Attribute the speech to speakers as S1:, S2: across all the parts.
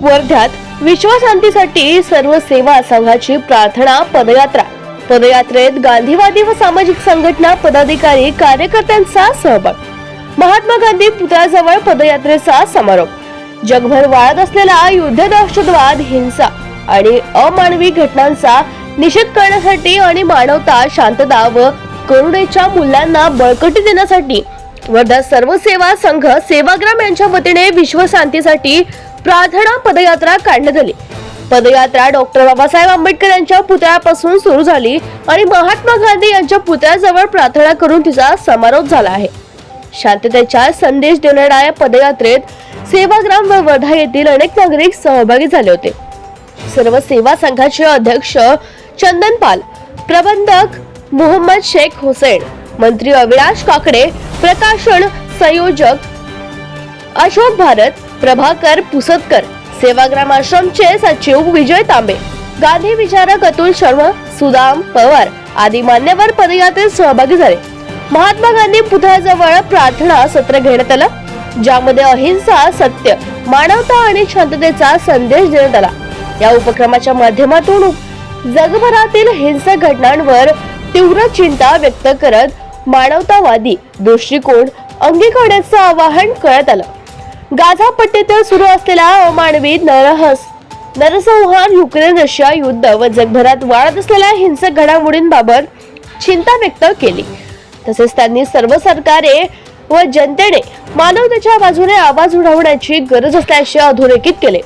S1: वर्ध्यात विश्वशांतीसाठी सर्व सेवा संघाची प्रार्थना पदयात्रा. पदयात्रेत गांधीवादी व सामाजिक संघटना पदाधिकारी कार्यकर्त्यांचा सहभाग. महात्मा गांधी पुतळ्याजवळ पदयात्रेचा समारोप. जगभर वाळत असलेला युद्ध दहशतवाद हिंसा आणि अमानवी घटनांचा निषेध करण्यासाठी आणि मानवता शांतता व करुणेच्या मूल्यांना बळकटी देण्यासाठी वर्धा सर्व सेवा संघ सेवाग्राम यांच्या वतीने विश्वशांतीसाठी प्रार्थना पदयात्रा काढण्यात आली. पदयात्रा डॉक्टर बाबासाहेब आंबेडकर यांच्या पुतळ्यापासून सुरू झाली आणि महात्मा गांधी यांच्या पुतळ्याजवळ प्रार्थना करून तिचा समारोप झाला आहे. शांततेचा संदेश देणाऱ्या या पदयात्रेत सेवाग्राम व वर्धा येथील अनेक नागरिक सहभागी झाले होते. सर्व सेवा संघाचे अध्यक्ष चंदन पाल प्रबंधक मोहम्मद शेख हुसेन मंत्री अविनाश काकडे प्रकाशन संयोजक अशोक भारत प्रभाकर पुसदकर सेवाग्राम आश्रमचे सचिव विजय तांबे गांधी विचारक अतुल शर्मा सुदाम पवार आदी मान्यवर पदयात्रेत सहभागी झाले. महात्मा गांधी पुतळ्याजवळ प्रार्थना सत्र घेण्यात आलं ज्यामध्ये अहिंसा सत्य मानवता आणि शांततेचा संदेश देण्यात आला. या उपक्रमाच्या माध्यमातून जगभरातील हिंसक घटनांवर तीव्र चिंता व्यक्त करत मानवतावादी दृष्टिकोन अंगीकारण्याचं आवाहन करण्यात आलं. गाझा पट्टीतील सुरू असलेला अमानवी नरहस नरसंहार युक्रेन रशिया युद्ध व जगभरात वाढत असलेल्या हिंसक घडामोडींबाबत चिंता व्यक्त केली. तसेच त्यांनी सर्व सरकारे व जनतेने मानवतेच्या बाजूने आवाज उठवण्याची गरज असल्याचे अधोरेखित केले.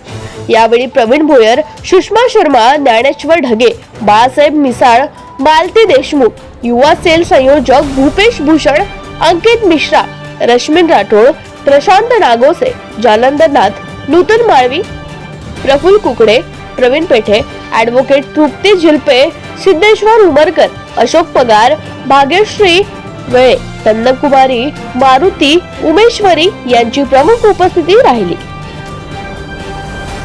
S1: यावेळी प्रवीण भोयर सुषमा शर्मा ज्ञानेश्वर ढगे बाळासाहेब मिसाळ मालती देशमुख युवा सेल संयोजक भूपेश भूषण अंकित मिश्रा रश्मीन राठोड प्रशांत नागोसे जालंधर नाथ नूतन माळवी प्रफुल कुकडे प्रवीण पेठे ऍडव्होकेट तृप्ती झिलपे सिद्धेश्वर उमरकर अशोक पगार भाग्यश्री वेळे तन्नकुमारी मारुती उमेश्वरी यांची प्रमुख उपस्थिती राहिली.